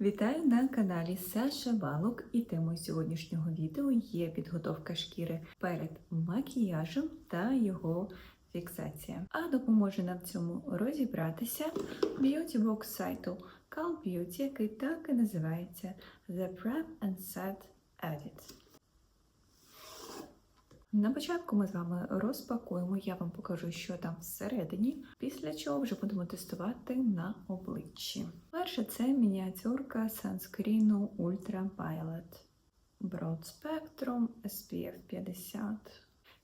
Вітаю на каналі Саша Балок і темою сьогоднішнього відео є підготовка шкіри перед макіяжем та його фіксація. А допоможе нам цьому розібратися б'юті-бокс сайту Cal Beauty, який так і називається The Prep and Set Edit. На початку ми з вами розпакуємо, я вам покажу, що там всередині, після чого вже будемо тестувати на обличчі. Перше це мініатюрка санскріну Ultraviolet Broad Spectrum SPF 50.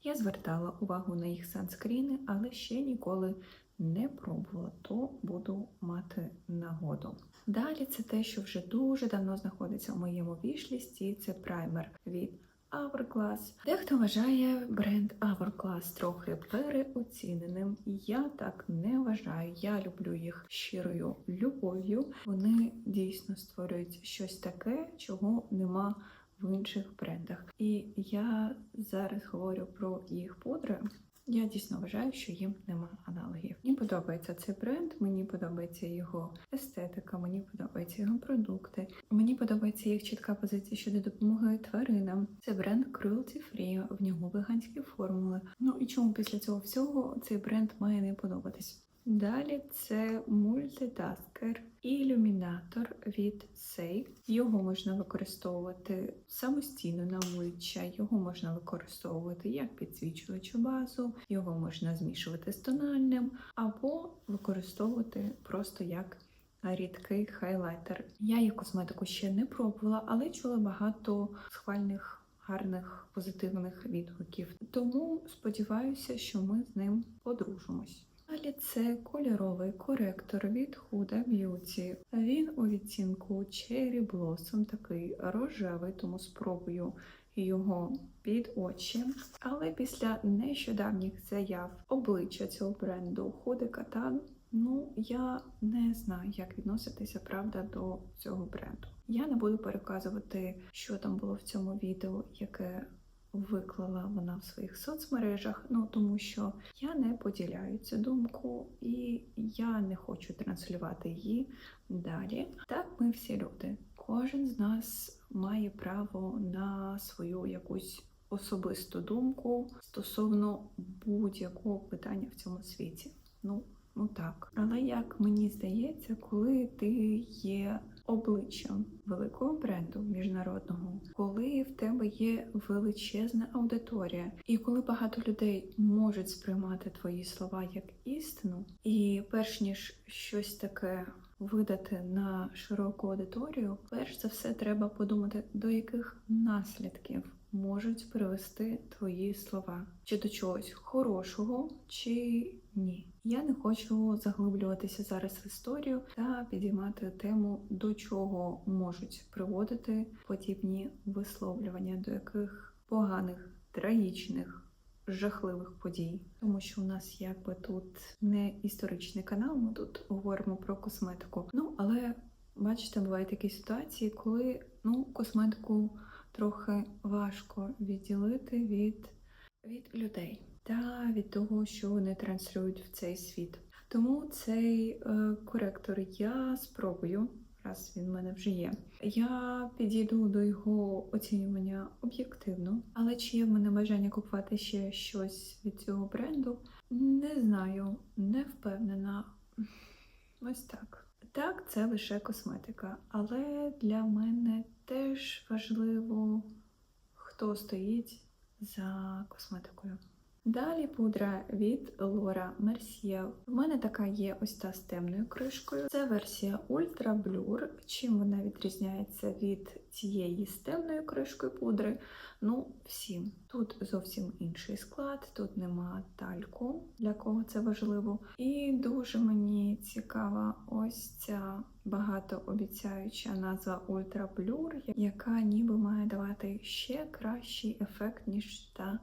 Я звертала увагу на їх санскріни, але ще ніколи не пробувала, то буду мати нагоду. Далі це те, що вже дуже давно знаходиться у моєму вішлісті, це праймер від Hourglass. Дехто вважає бренд Hourglass трохи переоціненим. Я так не вважаю. Я люблю їх щирою любов'ю. Вони дійсно створюють щось таке, чого нема в інших брендах. І я зараз говорю про їх пудри. Я дійсно вважаю, що їм нема аналогів. Мені подобається цей бренд, мені подобається його естетика, мені подобаються його продукти. Мені подобається їх чітка позиція щодо допомоги тваринам. Це бренд Cruelty Free, в нього веганські формули. Ну і чому після цього всього цей бренд має не подобатись? Далі це мультитаскер ілюмінатор від Safe. Його можна використовувати самостійно на обличчя, його можна використовувати як підсвічувачу базу, його можна змішувати з тональним, або використовувати просто як рідкий хайлайтер. Я її косметику ще не пробувала, але чула багато схвальних гарних позитивних відгуків. Тому сподіваюся, що ми з ним подружимось. Далі це кольоровий коректор від Huda Beauty. Він у відтінку Cherry Blossom, такий рожевий, тому спробую його під очі. Але після нещодавніх заяв обличчя цього бренду Huda Katan, ну я не знаю, як відноситися правда до цього бренду. Я не буду переказувати, що там було в цьому відео, яке виклала вона в своїх соцмережах, ну тому що я не поділяю цю думку і я не хочу транслювати її далі. Так, ми всі люди. Кожен з нас має право на свою якусь особисту думку стосовно будь-якого питання в цьому світі. Ну, ну так. Але як мені здається, коли ти є обличчям великого бренду міжнародного, коли в тебе є величезна аудиторія, і коли багато людей можуть сприймати твої слова як істину, і перш ніж щось таке видати на широку аудиторію, перш за все треба подумати, до яких наслідків можуть привести твої слова, чи до чогось хорошого, чи ні. Я не хочу заглиблюватися зараз в історію та підіймати тему, до чого можуть приводити подібні висловлювання, до яких поганих, трагічних. Жахливих подій, тому що у нас якби тут не історичний канал, ми тут говоримо про косметику. Ну але бачите, бувають такі ситуації, коли ну косметику трохи важко відділити від, від людей та від того, що вони транслюють в цей світ. Тому цей е, коректор я спробую, раз він в мене вже є. Я підійду до його оцінювання об'єктивно, але чи є в мене бажання купувати ще щось від цього бренду? Не знаю, не впевнена. Ось так. Так, це лише косметика, але для мене теж важливо, хто стоїть за косметикою. Далі пудра від Laura Mercier. У мене така є ось та з темною кришкою. Це версія Ultra Blur. Чим вона відрізняється від цієї з темною кришкою пудри? Ну, всім. Тут зовсім інший склад, тут нема тальку, для кого це важливо. І дуже мені цікава ось ця багатообіцяюча назва Ultra Blur, яка ніби має давати ще кращий ефект, ніж та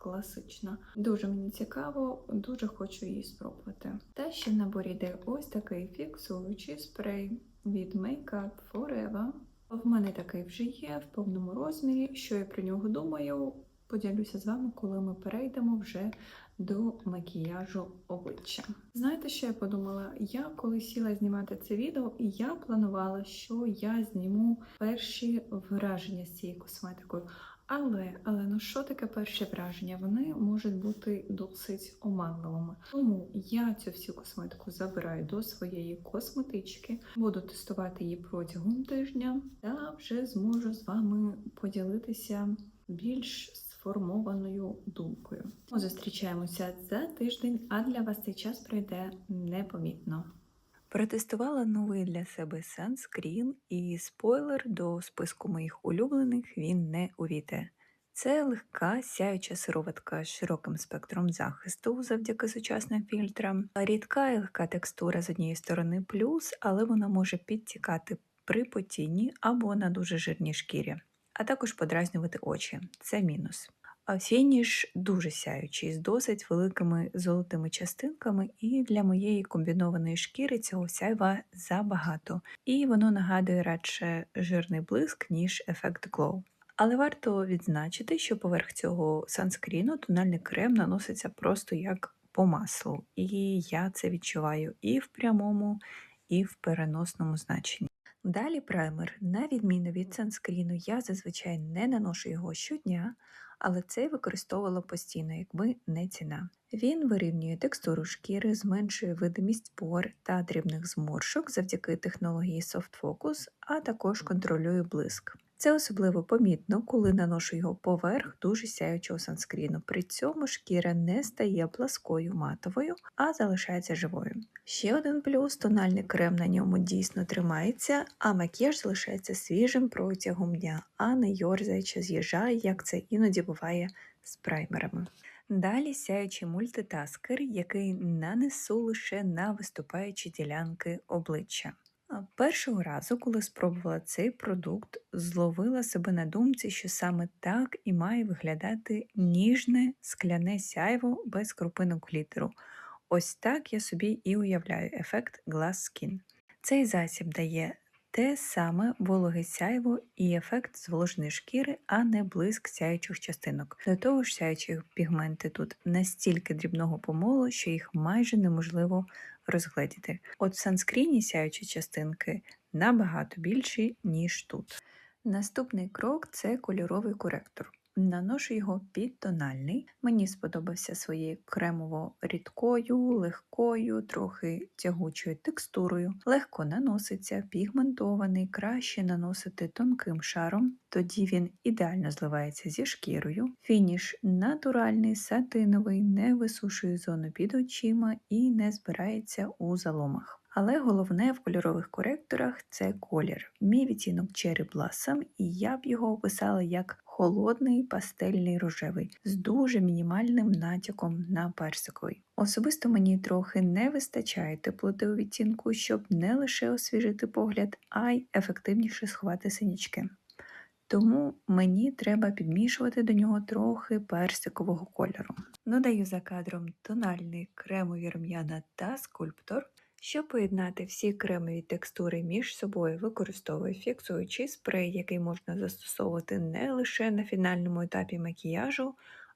класична. Дуже мені цікаво, дуже хочу її спробувати. Та ще в наборі йде ось такий фіксуючий спрей від Makeup Forever. В мене такий вже є в повному розмірі. Що я про нього думаю, поділюся з вами, коли ми перейдемо вже до макіяжу обличчя. Знаєте, що я подумала? Я коли сіла знімати це відео, я планувала, що я зніму перші враження з цією косметикою. Але, але ну що таке перші враження? Вони можуть бути досить оманливими. Тому я цю всю косметику забираю до своєї косметички, буду тестувати її протягом тижня та вже зможу з вами поділитися більш сформованою думкою. Ми зустрічаємося за тиждень, а для вас цей час пройде непомітно. Протестувала новий для себе санскрін, і спойлер до списку моїх улюблених він не увійде. Це легка сяюча сироватка з широким спектром захисту завдяки сучасним фільтрам. Рідка і легка текстура з однієї сторони плюс, але вона може підтікати при потінні або на дуже жирній шкірі, а також подразнювати очі. Це мінус. А фініш дуже сяючий, з досить великими золотими частинками, і для моєї комбінованої шкіри цього сяйва забагато, і воно нагадує радше жирний блиск, ніж ефект glow. Але варто відзначити, що поверх цього санскріну тональний крем наноситься просто як по маслу, і я це відчуваю і в прямому, і в переносному значенні. Далі праймер, на відміну від санскріну, я зазвичай не наношу його щодня, але цей використовувала постійно, якби не ціна. Він вирівнює текстуру шкіри, зменшує видимість пор та дрібних зморшок завдяки технології Soft Focus, а також контролює блиск. Це особливо помітно, коли наношу його поверх дуже сяючого санскріну. При цьому шкіра не стає пласкою матовою, а залишається живою. Ще один плюс тональний крем на ньому дійсно тримається, а макіяж залишається свіжим протягом дня, а не йорзає чи з'їжджає, як це іноді буває з праймерами. Далі сяючий мультитаскер, який нанесу лише на виступаючі ділянки обличчя. Першого разу, коли спробувала цей продукт, зловила себе на думці, що саме так і має виглядати ніжне скляне сяйво без крупинок глітеру. Ось так я собі і уявляю ефект Glass Skin. Цей засіб дає те саме вологе сяйво і ефект зволоженої шкіри, а не блиск сяючих частинок. До того ж, сяючі пігменти тут настільки дрібного помолу, що їх майже неможливо розгледіти. От в санскріні сяючі частинки набагато більші, ніж тут. Наступний крок це кольоровий коректор. Наношу його під тональний. Мені сподобався своєю кремово рідкою, легкою, трохи тягучою текстурою. Легко наноситься, пігментований, краще наносити тонким шаром, тоді він ідеально зливається зі шкірою. Фініш натуральний, сатиновий, не висушує зону під очима і не збирається у заломах. Але головне в кольорових коректорах це колір. Мій відтінок Cherry Blossom, і я б його описала як холодний пастельний рожевий з дуже мінімальним натяком на персиковий. Особисто мені трохи не вистачає теплоти у відтінку, щоб не лише освіжити погляд, а й ефективніше сховати синячки. Тому мені треба підмішувати до нього трохи персикового кольору. Надаю за кадром тональний кремові рум'яна та скульптор. Щоб поєднати всі кремові текстури між собою, використовую фіксуючий спрей, який можна застосовувати не лише на фінальному етапі макіяжу,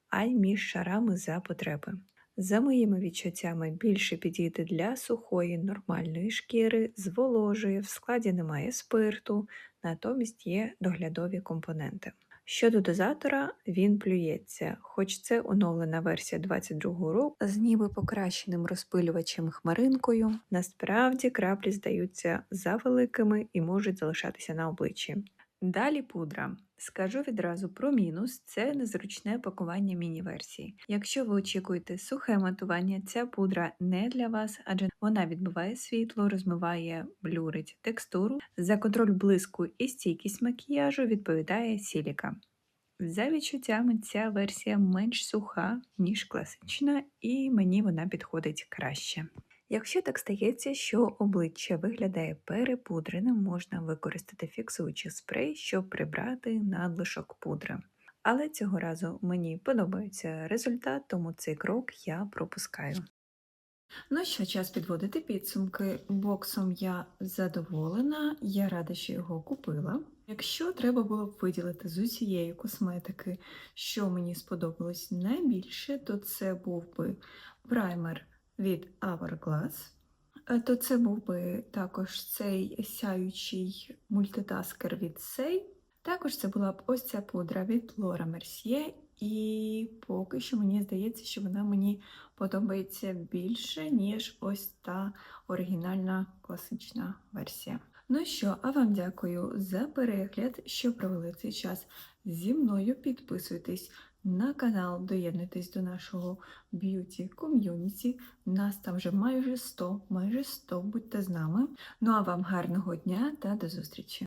а й між шарами за потреби. За моїми відчуттями, більше підійде для сухої нормальної шкіри, зволожує, в складі немає спирту, натомість є доглядові компоненти. Щодо дозатора, він плюється, хоч це оновлена версія 22 року з ніби покращеним розпилювачем хмаринкою, насправді краплі здаються завеликими і можуть залишатися на обличчі. Далі пудра. Скажу відразу про мінус це незручне пакування міні-версії. Якщо ви очікуєте сухе матування, ця пудра не для вас, адже вона відбиває світло, розмиває, блюрить текстуру. За контроль блиску і стійкість макіяжу відповідає сіліка. За відчуттями, ця версія менш суха, ніж класична, і мені вона підходить краще. Якщо так стається, що обличчя виглядає перепудреним, можна використати фіксуючий спрей, щоб прибрати надлишок пудри. Але цього разу мені подобається результат, тому цей крок я пропускаю. Ну що, час підводити підсумки. Боксом я задоволена, я рада, що його купила. Якщо треба було б виділити з усієї косметики, що мені сподобалось найбільше, то це був би праймер від Hourglass. Е, То це був би також цей сяючий мультитаскер від Say. Також це була б ось ця пудра від Laura Mercier. І поки що мені здається, що вона мені подобається більше, ніж ось та оригінальна класична версія. Ну що, а вам дякую за перегляд, що провели цей час зі мною. Підписуйтесь на канал, доєднуйтесь до нашого б'юті ком'юніті. Нас там вже майже 100, майже 100, будьте з нами. Ну а вам гарного дня та до зустрічі!